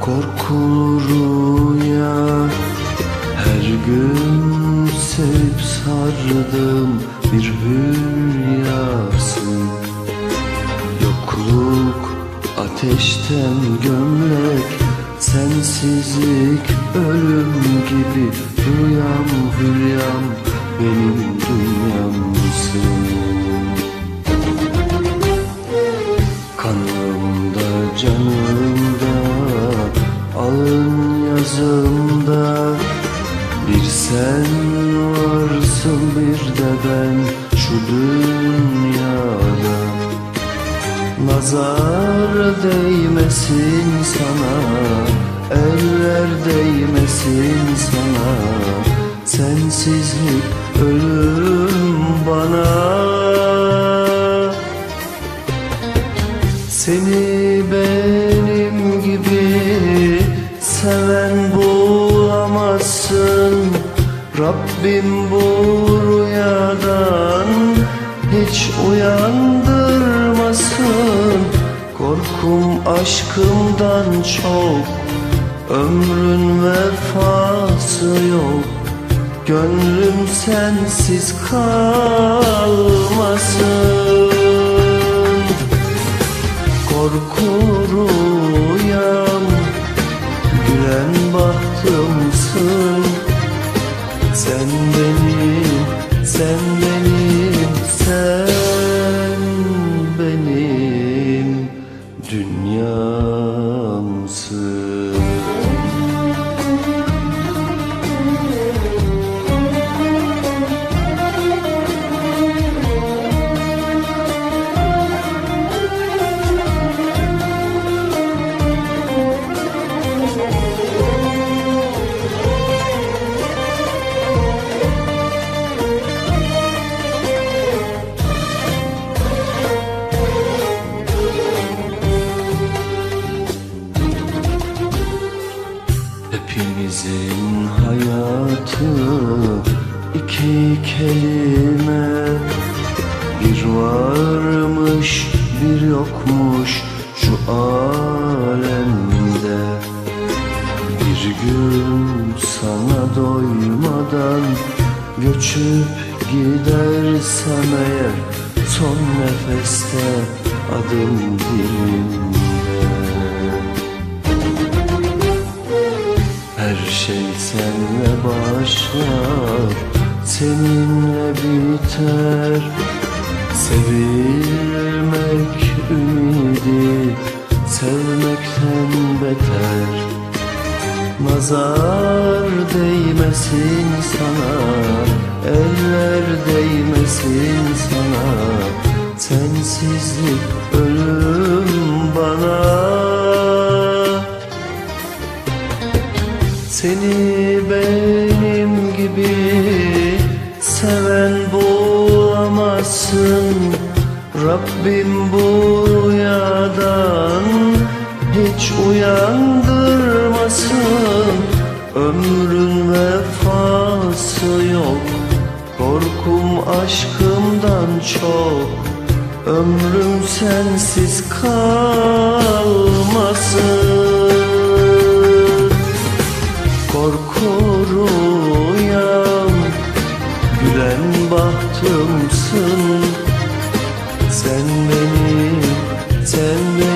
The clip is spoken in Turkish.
Korkulu rüya. Her gün sevip sardım bir hülyasın Yokluk ateşten gömlek Sensizlik ölüm gibi Rüyam hülyam benim dünyamsın Kanımda canım alın yazımda Bir sen varsın bir de ben şu dünyada. Nazar değmesin sana Eller değmesin sana. Sensizlik ölüm bana. Seni gibi seven bulamazsın. Rabbim bu rüyadan hiç uyandırmasın. Korkum aşkımdan çok Ömrün vefası yok. Gönlüm sensiz kalmasın. Korku rüyam Gülen bahtımsın Sen benim, sen Hepimizin hayatı iki kelime. Bir varmış bir yokmuş şu alemde. Bir gün sana doymadan göçüp gidersem eğer Son nefeste adım dilimde şey senle başlar, seninle biter. Sevilmek ümidi, sevmekten beter. Nazar değmesin sana, eller değmesin sana. Sensizlik ölüm bulamazsın Rabbim bu rüyadan hiç uyandırmasın. Ömrün vefası yok. Korkum aşkımdan çok. Ömrüm sensiz kalmasın Sen bahtımsın. Sen benim, sen benim